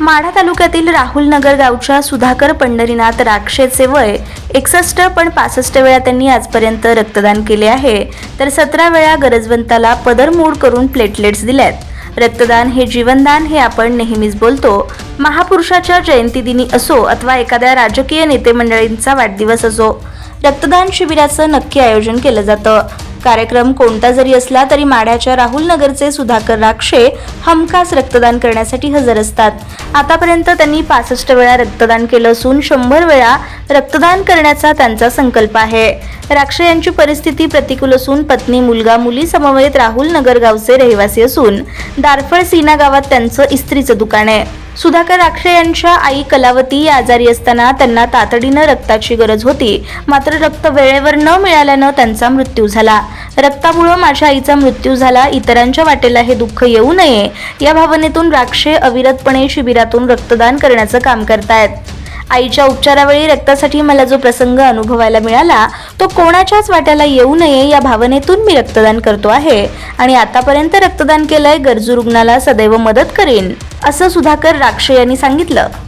माढा तालुक्यातील राहुल नगर गावच्या सुधाकर पंढरीनाथ राक्षेचे वय एकसष्ट पण पासष्ट वेळा त्यांनी आजपर्यंत रक्तदान केले आहे. तर सतरा वेळा गरजवंताला पदरमोड करून प्लेटलेट्स दिल्यात. रक्तदान हे जीवनदान हे आपण नेहमीच बोलतो. महापुरुषाच्या जयंतीदिनी असो अथवा एखाद्या राजकीय नेते मंडळींचा वाढदिवस असो रक्तदान शिबिराचं नक्की आयोजन केलं जातं. कार्यक्रम कोणता जरी असला तरी माढ्याच्या राहुल नगरचे सुधाकर राक्षे हमखास रक्तदान करण्यासाठी हजर असतात. आतापर्यंत त्यांनी पासष्ट वेळा रक्तदान केलं असून शंभर वेळा रक्तदान करण्याचा त्यांचा संकल्प आहे. राक्षे यांची परिस्थिती प्रतिकूल असून पत्नी मुलगा मुली समवेत राहुल नगर गावचे रहिवासी असून दारफळ सीना गावात त्यांचं इस्त्रीचं दुकान आहे. सुधाकर राक्षे यांच्या आई कलावती या आजारी असताना त्यांना तातडीनं रक्ताची गरज होती. मात्र रक्त वेळेवर न मिळाल्यानं त्यांचा मृत्यू झाला. रक्तामुळं माझ्या आईचा मृत्यू झाला. इतरांच्या वाटेला हे दुःख येऊ नये. या भावनेतून राक्षे अविरतपणे शिबिरातून रक्तदान करण्याचं काम करतायत. आईच्या उपचारावेळी रक्तासाठी मला जो प्रसंग अनुभवायला मिळाला तो कोणाच्याच वाट्याला येऊ नये या भावनेतून मी रक्तदान करतो आहे आणि आतापर्यंत रक्तदान केलंय गरजू रुग्णाला सदैव मदत करेन असं सुधाकर राक्षे यांनी सांगितलं.